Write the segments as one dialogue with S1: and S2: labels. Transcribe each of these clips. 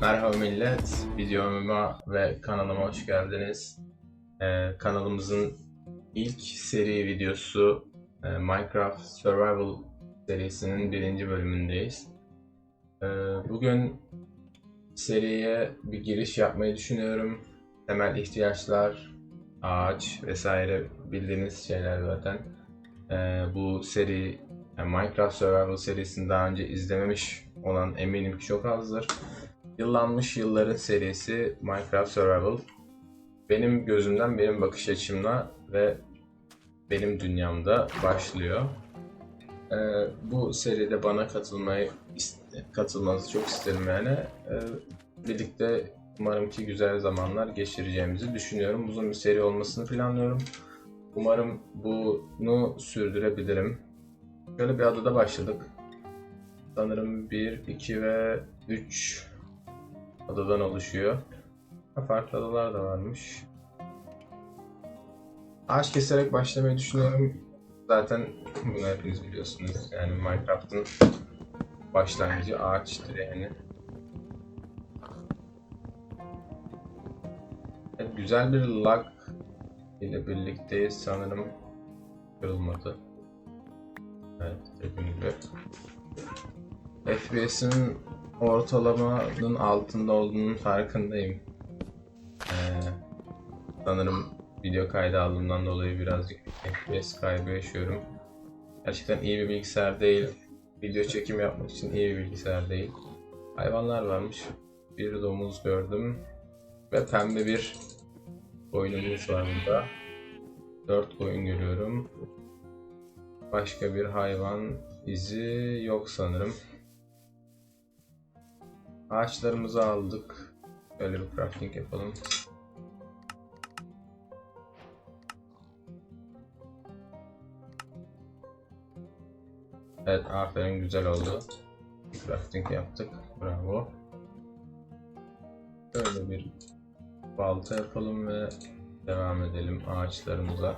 S1: Merhaba millet, videoma ve kanalıma hoş geldiniz. Ee, kanalımızın ilk seri videosu e, Minecraft Survival serisinin birinci bölümündeyiz. Ee, bugün seriye bir giriş yapmayı düşünüyorum. Temel ihtiyaçlar, ağaç vesaire bildiğiniz şeyler zaten. Ee, bu seri yani Minecraft Survival serisini daha önce izlememiş olan eminim ki çok azdır. Yıllanmış yılların serisi Minecraft Survival. Benim gözümden, benim bakış açımla ve benim dünyamda başlıyor. Ee, bu seride bana katılmayı katılmanızı çok isterim yani. Ee, birlikte umarım ki güzel zamanlar geçireceğimizi düşünüyorum. Uzun bir seri olmasını planlıyorum. Umarım bunu sürdürebilirim. Şöyle bir adada başladık. Sanırım 1, 2 ve 3 adadan oluşuyor. Farklı adalar da varmış. Ağaç keserek başlamayı düşünüyorum. Zaten bunu hepiniz biliyorsunuz. Yani Minecraft'ın başlangıcı ağaçtır yani. Evet, güzel bir lag ile birlikteyiz sanırım. Kırılmadı. Evet, dediğim gibi. FPS'in ortalamanın altında olduğunun farkındayım. Ee, sanırım video kaydı aldığımdan dolayı birazcık FPS kaybı yaşıyorum. Gerçekten iyi bir bilgisayar değil. Video çekim yapmak için iyi bir bilgisayar değil. Hayvanlar varmış. Bir domuz gördüm. Ve pembe bir koyunumuz var burada. Dört koyun görüyorum. Başka bir hayvan izi yok sanırım. Ağaçlarımızı aldık. Böyle bir crafting yapalım. Evet aferin güzel oldu. Crafting yaptık. Bravo. Böyle bir balta yapalım ve devam edelim ağaçlarımıza.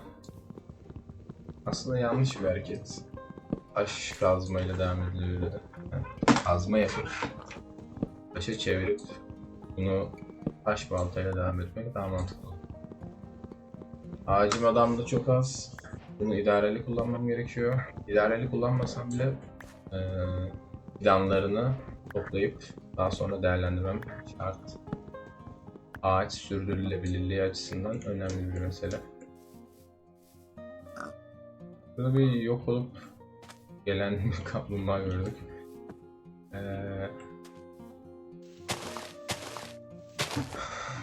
S1: Aslında yanlış bir hareket. Taş kazmayla devam ediliyor. Kazma yapıp taşı çevirip bunu taş baltayla devam etmek daha mantıklı. Ağacım adamda çok az. Bunu idareli kullanmam gerekiyor. İdareli kullanmasam bile eee planlarını toplayıp daha sonra değerlendirmem şart. Ağaç sürdürülebilirliği açısından önemli bir mesele. Burada bir yok olup gelen bir kaplumbağa gördük. Eee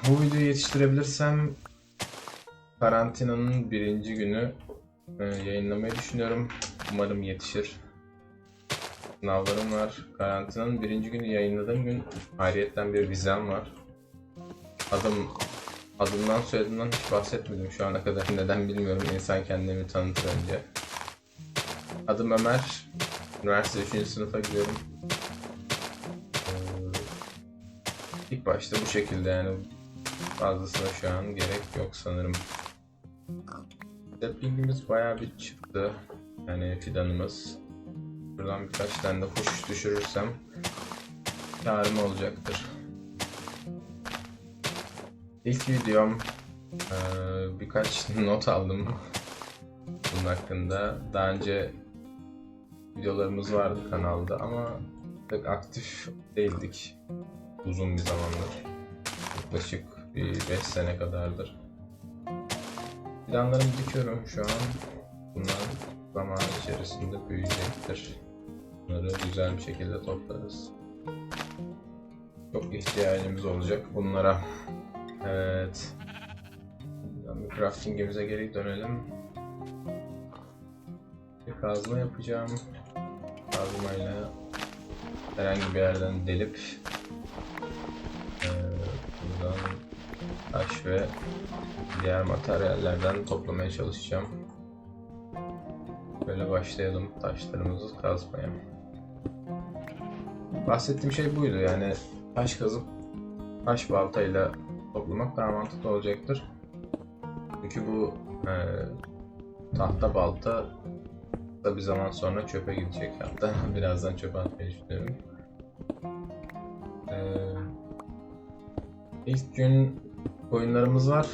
S1: Bu videoyu yetiştirebilirsem karantinanın birinci günü e, yayınlamayı düşünüyorum. Umarım yetişir. Sınavlarım var. Karantinanın birinci günü yayınladığım gün ayrıyetten bir vizem var. Adım adımdan soyadımdan hiç bahsetmedim şu ana kadar. Neden bilmiyorum. İnsan kendimi tanıtır önce. Adım Ömer. Üniversite 3. sınıfa gidiyorum. İlk başta bu şekilde yani fazlasına şu an gerek yok sanırım. Saplingimiz bayağı bir çıktı. Yani fidanımız. Buradan birkaç tane de kuş düşürürsem karım olacaktır. İlk videom eee, birkaç not aldım bunun hakkında. Daha önce videolarımız vardı kanalda ama pek aktif değildik uzun bir zamandır. Yaklaşık bir 5 sene kadardır. Planlarımı dikiyorum şu an. Bunlar zaman içerisinde büyüyecektir. Bunları güzel bir şekilde toplarız. Çok ihtiyacımız olacak bunlara. Evet. Bir craftingimize geri dönelim. Bir kazma yapacağım. Kazmayla herhangi bir yerden delip taş ve diğer materyallerden toplamaya çalışacağım. Böyle başlayalım taşlarımızı kazmaya. Bahsettiğim şey buydu yani taş kazıp taş baltayla toplamak daha mantıklı olacaktır. Çünkü bu e, tahta balta da bir zaman sonra çöpe gidecek. Hatta birazdan çöpe atmayı düşünüyorum. Ee, İlk gün oyunlarımız var.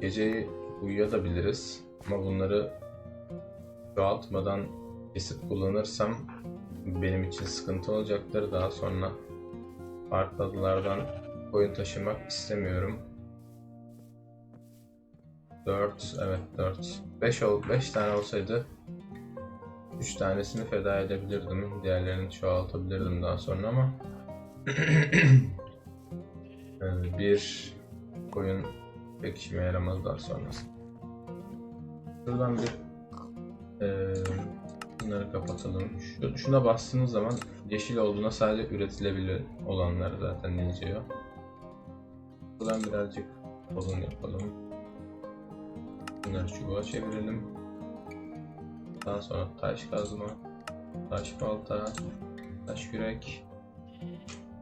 S1: Geceyi uyuyabiliriz ama bunları dağıtmadan kesip kullanırsam benim için sıkıntı olacaktır. Daha sonra farklı adalardan oyun taşımak istemiyorum. 4 evet 4 5 ol 5 tane olsaydı 3 tanesini feda edebilirdim. Diğerlerini çoğaltabilirdim daha sonra ama 1 koyun pek işime yaramazlar sonrasında. Şuradan bir e, bunları kapatalım. Şu, şuna bastığınız zaman yeşil olduğuna sadece üretilebilir olanlar zaten yazıyor. Buradan birazcık kalın yapalım. Bunları çubuğa çevirelim. Daha sonra taş kazma, taş balta, taş yürek.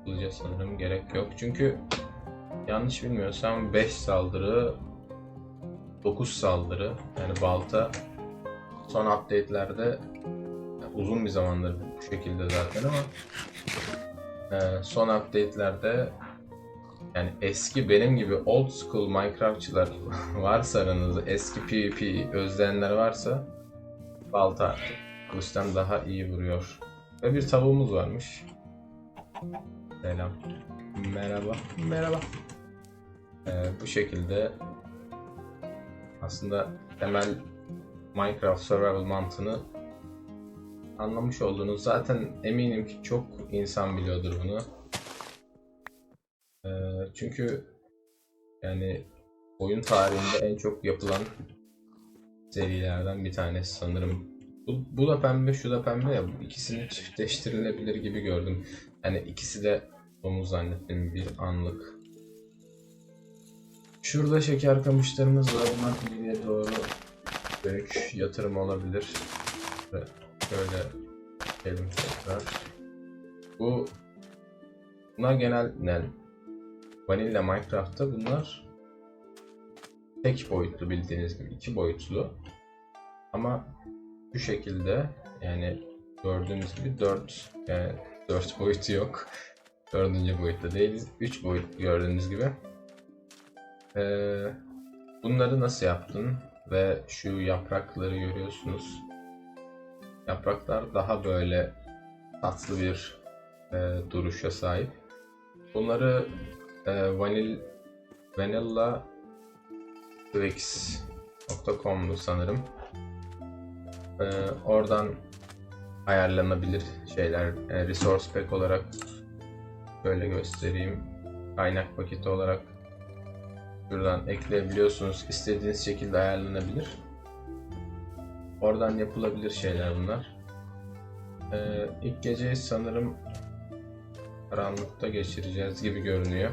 S1: Bulacağız sanırım gerek yok çünkü yanlış bilmiyorsam 5 saldırı 9 saldırı yani balta son update'lerde yani uzun bir zamandır bu şekilde zaten ama e, son update'lerde yani eski benim gibi old school Minecraftçılar varsa aranızda eski PvP özleyenler varsa balta artık kılıçtan daha iyi vuruyor. Ve bir tavuğumuz varmış. Selam. Merhaba. Merhaba. Ee, bu şekilde aslında temel Minecraft Survival mantığını anlamış olduğunuz zaten eminim ki çok insan biliyordur bunu. Ee, çünkü yani oyun tarihinde en çok yapılan serilerden bir tanesi sanırım. Bu, bu da pembe, şu da pembe ya. İkisini çiftleştirilebilir gibi gördüm. Yani ikisi de domuz zannettim bir anlık. Şurada şeker kamışlarımız var. Bunlar ileriye doğru büyük yatırım olabilir. Ve şöyle elim tekrar. Bu bunlar genel yani Vanilla Minecraft'ta bunlar tek boyutlu bildiğiniz gibi iki boyutlu. Ama şu şekilde yani gördüğünüz gibi 4 yani 4 boyutu yok. Dördüncü boyutta değiliz. 3 boyut gördüğünüz gibi. Ee, bunları nasıl yaptın? Ve şu yaprakları görüyorsunuz. Yapraklar daha böyle tatlı bir e, duruşa sahip. Bunları e, vanil vanilla Twix.com'du sanırım. E, oradan ayarlanabilir şeyler. E, resource pack olarak Şöyle göstereyim. Kaynak paketi olarak şuradan ekleyebiliyorsunuz. İstediğiniz şekilde ayarlanabilir. Oradan yapılabilir şeyler bunlar. Ee, ilk geceyi sanırım karanlıkta geçireceğiz gibi görünüyor.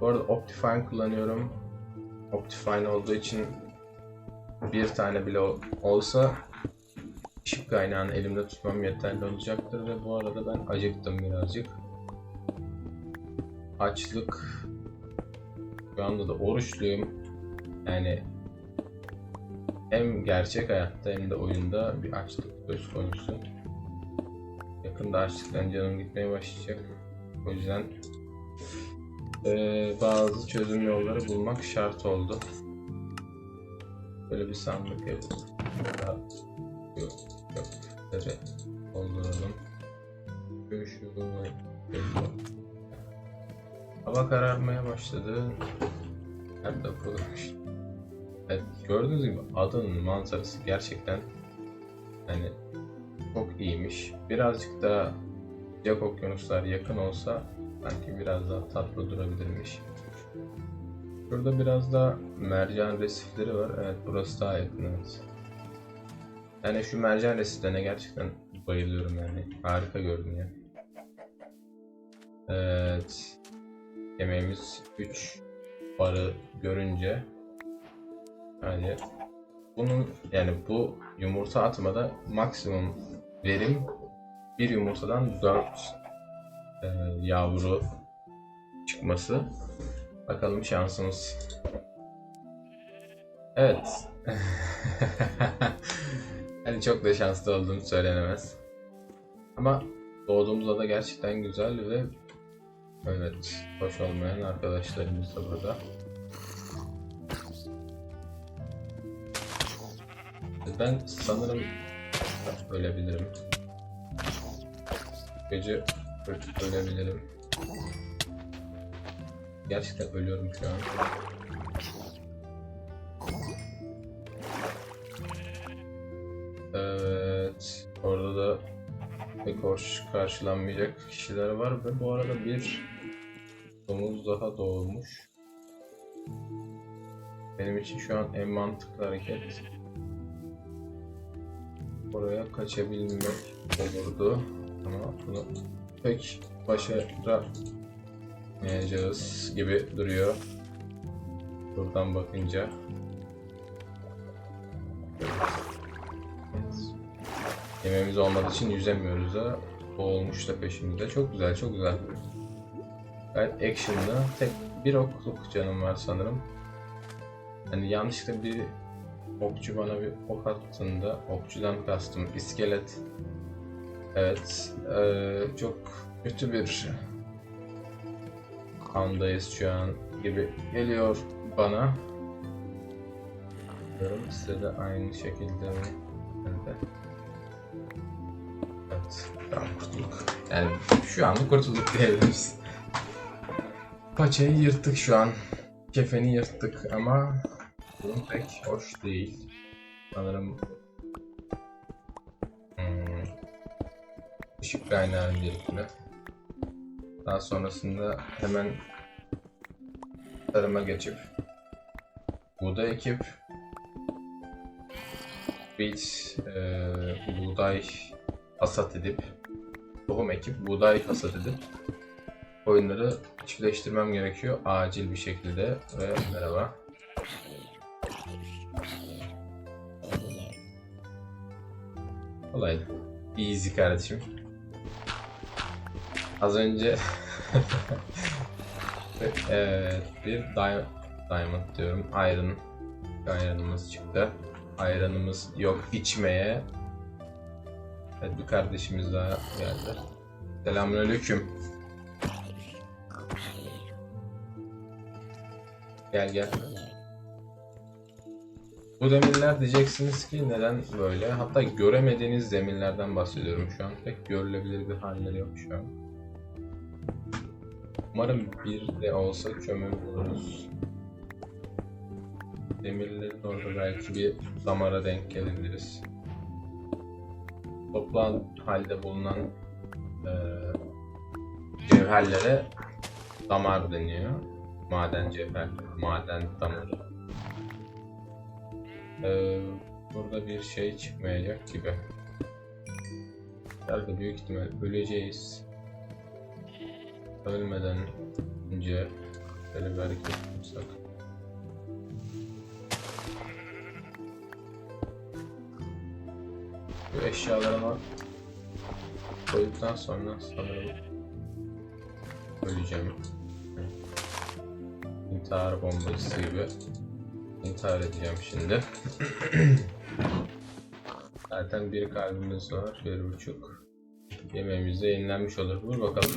S1: Bu arada Optifine kullanıyorum. Optifine olduğu için bir tane bile olsa ışık kaynağını elimde tutmam yeterli olacaktır ve bu arada ben acıktım birazcık açlık şu anda da oruçluyum. Yani hem gerçek hayatta hem de oyunda bir açlık söz konusu. Yakında açlıktan canım gitmeye başlayacak. O yüzden ee, bazı çözüm yolları bulmak şart oldu. Böyle bir sandık yapalım. Yok, yok. Dolduralım. Şu. Hava kararmaya başladı. Hem de kurumuş. Evet, gördüğünüz gibi adanın manzarası gerçekten hani çok iyiymiş. Birazcık da sıcak okyanuslar yakın olsa sanki biraz daha tatlı durabilirmiş. Şurada biraz da mercan resifleri var. Evet burası daha yakın evet. Yani şu mercan resiflerine gerçekten bayılıyorum yani. Harika görünüyor. Evet. Yemeğimiz 3 barı görünce yani bunun yani bu yumurta atmada maksimum verim bir yumurtadan 4 e, yavru çıkması. Bakalım şansımız. Evet. hani çok da şanslı olduğum söylenemez. Ama doğduğumuzda da gerçekten güzel ve Evet, hoş olmayan arkadaşlarımız da burada. Ben sanırım ölebilirim. Gece ölebilirim. Gerçekten ölüyorum şu an. Evet. Pek hoş karşılanmayacak kişiler var ve bu arada bir domuz daha doğmuş. Benim için şu an en mantıklı hareket oraya kaçabilmek olurdu. Ama bunu pek başaramayacağız gibi duruyor. Buradan bakınca. Evet. Yemeğimiz olmadığı için yüzemiyoruz da boğulmuş da peşimizde. Çok güzel, çok güzel. Gayet action'lı. Tek bir okluk canım var sanırım. Hani yanlışlıkla bir okçu bana bir ok attığında okçudan kastım iskelet. Evet, eee, çok kötü bir andayız şu an gibi geliyor bana. Bilmiyorum size de aynı şekilde mi? Evet. Tamam kurtulduk. Yani şu anda kurtulduk diyebiliriz. Paçayı yırttık şu an. Kefeni yırttık ama bu pek hoş değil. Sanırım hmm, ışık kaynağı öncelikle. Daha sonrasında hemen tarıma geçip buğday ekip biz e, buğday hasat edip tohum ekip buğday hasat edip oyunları çiftleştirmem gerekiyor acil bir şekilde ve merhaba. Kolay. Easy kardeşim. Az önce evet, bir di- diamond diyorum. Iron. Iron'ımız çıktı. Iron'ımız yok içmeye. Evet bir kardeşimiz daha geldi. Selamünaleyküm. Gel gel. Bu demirler diyeceksiniz ki neden böyle? Hatta göremediğiniz demirlerden bahsediyorum şu an. Pek görülebilir bir halleri yok şu an. Umarım bir de olsa kömür buluruz. Demirlerin orada belki bir damara denk gelebiliriz. Toplam halde bulunan eee cevherlere damar deniyor. Maden cevher, maden damarı. Ee, burada bir şey çıkmayacak gibi. Herhalde büyük ihtimal öleceğiz. Ölmeden önce böyle bir hareket yapsak. Eşyalarıma koyduktan sonra sanırım öleceğim. İntihar bombası gibi intihar edeceğim şimdi. Zaten bir kalbimiz var, bir buçuk. Yemeğimiz de yenilenmiş olur. Vur bakalım.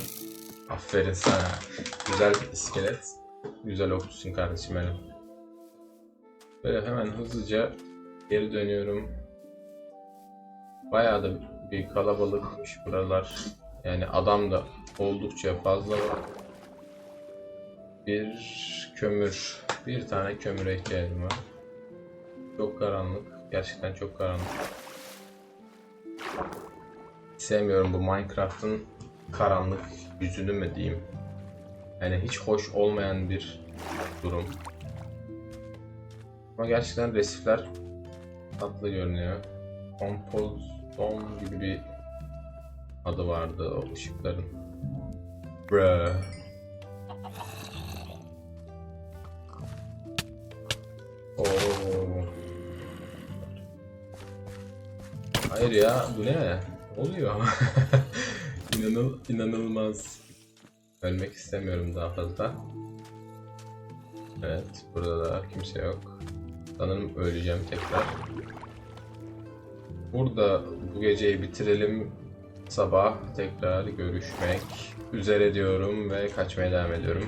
S1: Aferin sana. Güzel iskelet. Güzel okçusun kardeşim benim. Böyle hemen hızlıca geri dönüyorum. Bayağı da bir kalabalıkmış buralar. Yani adam da oldukça fazla var. Bir kömür, bir tane kömüre ihtiyacım var. Çok karanlık, gerçekten çok karanlık. Sevmiyorum bu Minecraft'ın karanlık yüzünü mü diyeyim. Yani hiç hoş olmayan bir durum. Ama gerçekten resifler tatlı görünüyor. Kompozon gibi bir adı vardı o ışıkların. Bruh. Oo. Hayır ya bu ne? Oluyor. İnanıl inanılmaz. Ölmek istemiyorum daha fazla. Evet, burada da kimse yok. Sanırım öleceğim tekrar. Burada bu geceyi bitirelim. sabah tekrar görüşmek üzere diyorum ve kaçmaya devam ediyorum.